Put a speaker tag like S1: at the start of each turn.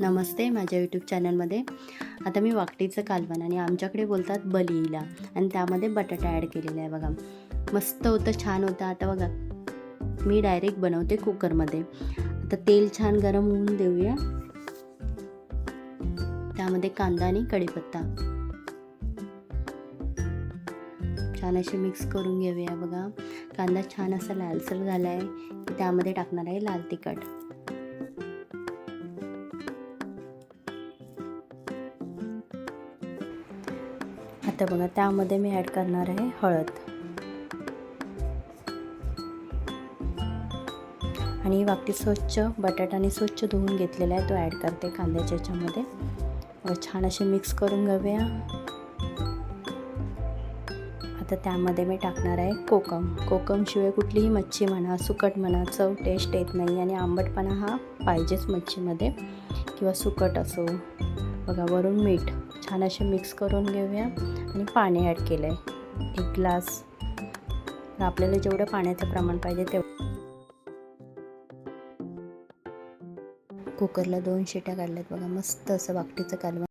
S1: नमस्ते माझ्या यूट्यूब चॅनलमध्ये आता मी वाकटीचं कालवण आणि आमच्याकडे बोलतात बलीला आणि त्यामध्ये बटाटा ॲड केलेला आहे बघा. मस्त होतं छान होतं. आता बघा मी डायरेक्ट बनवते कुकरमध्ये आता तेल छान गरम होऊन देऊया. त्यामध्ये कांदा आणि कढीपत्ता. छान असे मिक्स करून घेऊया बघा. कांदा छान असा लालसर झाला आहे त्यामध्ये टाकणार आहे लाल तिखट. आता बघा त्यामध्ये मी ॲड करणार आहे हळद. आणि वाकटी स्वच्छ बटाटाने स्वच्छ धुवून घेतलेला आहे तो ॲड करते कांद्याच्या याच्यामध्ये. छान असे मिक्स करून घेऊया. आता त्यामध्ये मी टाकणार आहे कोकम. कोकमशिवाय कुठलीही मच्छी म्हणा सुकट म्हणा चव टेस्ट येत नाही आणि आंबटपणा हा पाहिजेच मच्छीमध्ये किंवा सुकट असो. बघा वरून मीठ. छान असे मिक्स करून घेऊया आणि पाणी ॲड केलं आहे एक ग्लास. आपल्याला जेवढं पाण्याचं प्रमाण पाहिजे तेवढं. कुकरला दोन शिट्या काढल्यात बघा मस्त असं वाकटीचं कालवा